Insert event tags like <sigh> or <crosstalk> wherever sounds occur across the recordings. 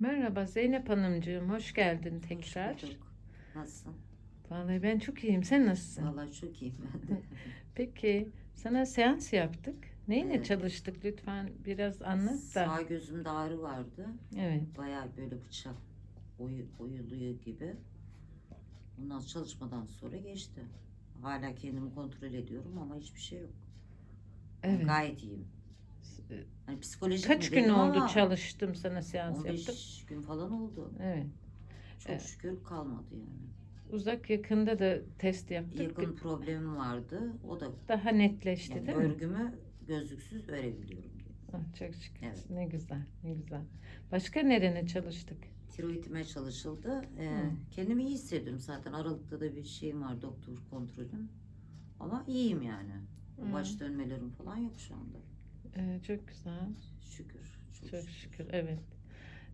Merhaba Zeynep Hanımcığım, hoş geldin tekrar. Hoş bulduk. Nasılsın? Vallahi ben çok iyiyim, sen nasılsın? Vallahi çok iyiyim ben de. <laughs> Peki, sana seans yaptık. Neyle Evet. çalıştık lütfen biraz anlat da. Sağ gözümde ağrı vardı. Evet, Bayağı böyle bıçak oyu, oyuluyor gibi. Ondan çalışmadan sonra geçti. Hala kendimi kontrol ediyorum ama hiçbir şey yok. Evet. Gayet iyiyim. Hani psikolojik Kaç mi gün dedim oldu ama çalıştım sana seans 15 yaptık. gün falan oldu. Evet. Çok Evet. şükür kalmadı yani. Uzak yakında da test yaptık. Yakın problemim vardı. O da Daha netleşti yani değil mi? örgümü gözlüksüz örebiliyorum diye. Ah, çok şükür. Evet. Ne güzel, ne güzel. Başka nerene çalıştık? tiroidime çalışıldı. Ee, Hı. kendimi iyi hissediyorum zaten. Aralıkta da bir şeyim var doktor kontrolüm. Ama iyiyim yani. Hı. Baş dönmelerim falan yok şu anda. Ee, çok güzel. Şükür. Çok, Çok şükür, evet.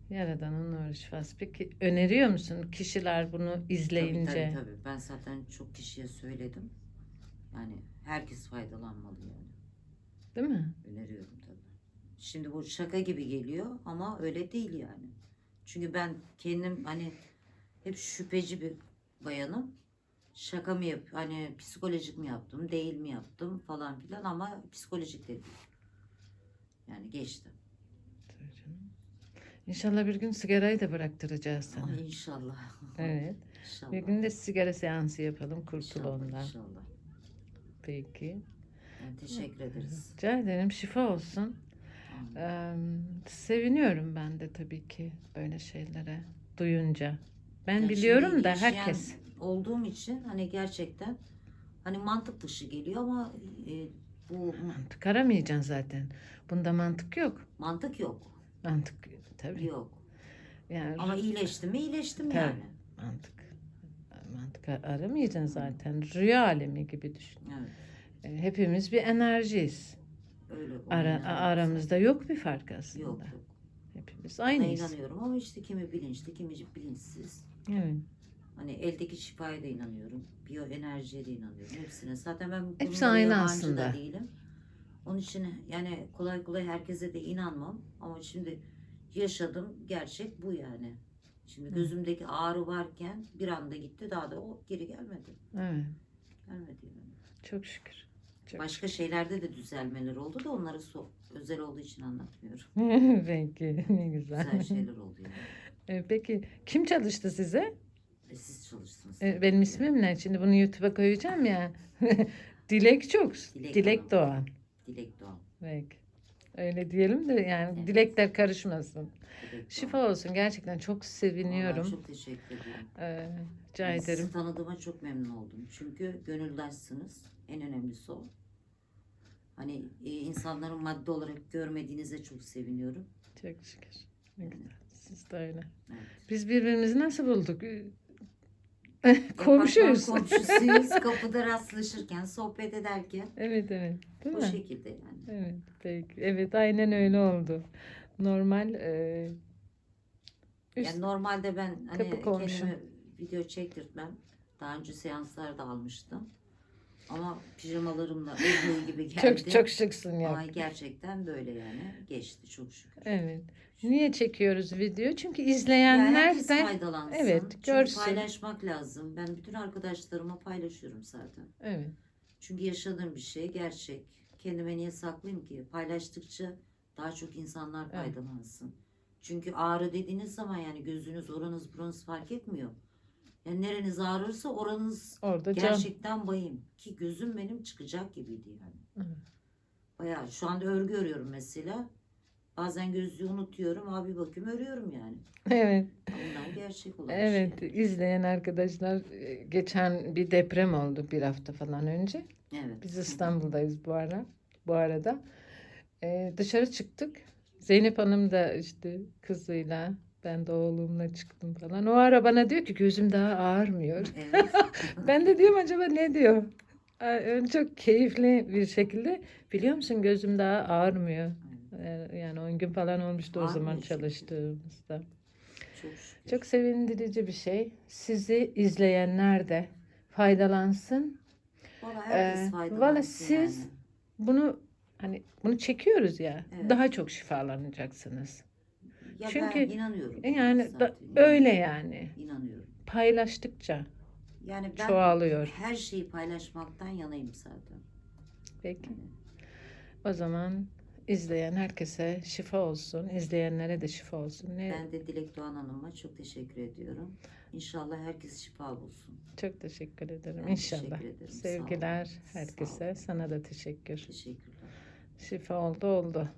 Yaradan'ın nuru şifası. Peki öneriyor musun kişiler bunu Tabii, izleyince? tabii, tabii. Ben zaten çok kişiye söyledim. Yani herkes faydalanmalı yani. Değil mi? Öneriyorum tabii. Şimdi bu şaka gibi geliyor ama öyle değil yani. Çünkü ben kendim hani hep şüpheci bir bayanım. Şaka mı yap hani psikolojik mi yaptım, değil mi yaptım falan filan ama psikolojik de değil. Yani geçti. İnşallah bir gün sigarayı da bıraktıracağız sana. Ama inşallah. <laughs> Evet. İnşallah. Bir gün de sigara seansı yapalım, kurtul İnşallah, ondan. İnşallah. Peki. Yani teşekkür ederiz. Rica ederim, şifa olsun. Ee, seviniyorum ben de tabii ki böyle şeylere duyunca. Ben Yani biliyorum da herkes. olduğum için hani gerçekten hani mantık dışı geliyor ama e, bu Mantık aramayacaksın zaten. Bunda mantık yok. mantık yok. Mantık tabii. Yok. Yani Ama iyileştim mi iyileştim Tabii. yani. mantık. Mantık aramayacaksın zaten. Rüya alemi gibi düşün. Evet. E, Hepimiz bir enerjiyiz. Öyle. Ara, inanıyorum. aramızda yok bir fark aslında. Yok yok. Hepimiz Ona aynıyız. inanıyorum ama işte kimi bilinçli, kimi bilinçsiz. Evet. Hani eldeki şifaya da inanıyorum. Biyoenerjiye de inanıyorum. Hepsine. Zaten ben Hepsi bunlara aynı yabancı aslında. Da değilim. Onun için yani kolay kolay herkese de inanmam. Ama şimdi yaşadım. Gerçek bu yani. Şimdi Hı. gözümdeki ağrı varken bir anda gitti. Daha da o geri gelmedi. Evet. Gelmedi yani. Çok şükür. Çok Başka şeylerde de düzelmeler oldu da onları so- özel olduğu için anlatmıyorum. <laughs> Peki ne güzel. Güzel şeyler oldu yani. <laughs> E, Peki kim çalıştı size? E, siz çalıştınız. E, Benim ismim ne? Şimdi bunu YouTube'a koyacağım ya. <laughs> Dilek çok. Dilek Dilek, Doğan. Dilek Doğan. Peki. Öyle diyelim de yani Evet. dilekler karışmasın. Dilek. Şifa olsun. Gerçekten çok seviniyorum. Vallahi çok teşekkür ederim. Ee, rica Yani ederim. Sizi tanıdığıma çok memnun oldum. Çünkü gönüldaşsınız. En önemlisi o. Hani e, insanların madde olarak görmediğinize çok seviniyorum. Çok şükür. Ne güzel. Siz de öyle. Evet. Biz birbirimizi nasıl bulduk? Komşuyuz. komşusuyuz. <laughs> Kapıda rastlaşırken, sohbet ederken Evet evet. Değil o mi? şekilde yani. Evet, peki. Evet, aynen öyle oldu. Normal e, üst- Yani normalde ben hani Kapı komşu. kendime video çektirtmem. Daha önce seanslar da almıştım. Ama pijamalarımla <laughs> olduğu gibi geldi. çok çok şıksın ya. Ama gerçekten böyle yani. Geçti çok şükür. Evet. Niye çekiyoruz video? Çünkü Yani izleyenler herkes de faydalansın. evet, Çünkü görsün. paylaşmak lazım. Ben bütün arkadaşlarıma paylaşıyorum zaten. evet. Çünkü yaşadığım bir şey gerçek. Kendime niye saklayayım ki? Paylaştıkça daha çok insanlar Evet. faydalansın. Çünkü ağrı dediğiniz zaman yani gözünüz, oranız, buranız fark etmiyor. Yani nereniz ağrırsa oranız Orada can. gerçekten bayım. Ki gözüm benim çıkacak gibiydi yani. Evet. Bayağı şu anda örgü örüyorum mesela. Bazen gözlüğü unutuyorum. Abi bakayım örüyorum yani. Evet. Bunlar gerçek olan Evet, şeyler. izleyen arkadaşlar e, geçen bir deprem oldu bir hafta falan önce. Evet. Biz İstanbul'dayız bu ara. Bu arada E, dışarı çıktık. Zeynep Hanım da işte kızıyla ben de oğlumla çıktım falan. O ara bana diyor ki gözüm daha ağrmıyor. Evet. <laughs> Ben de diyorum acaba ne diyor? Çok keyifli bir şekilde biliyor musun gözüm daha ağrımıyor. Ee, Yani 10 gün falan olmuştu o zaman çünkü. çalıştığımızda. Çok şükür. Çok sevindirici bir şey. Sizi izleyenler de faydalansın. Ee, valla siz- yani. Bunu hani bunu çekiyoruz ya. Evet. Daha çok şifalanacaksınız. Ya Çünkü ben inanıyorum. yani da- öyle yani. İnanıyorum. Paylaştıkça Yani ben çoğalıyor. her şeyi paylaşmaktan yanayım zaten. Peki. O zaman izleyen herkese şifa olsun. izleyenlere de şifa olsun. Ne? Ben de Dilek Doğan Hanım'a çok teşekkür ediyorum. İnşallah herkes şifa bulsun. Çok teşekkür ederim. Ben İnşallah. teşekkür ederim. Sevgiler herkese. Sana da teşekkür. Teşekkürler. Şifa oldu oldu.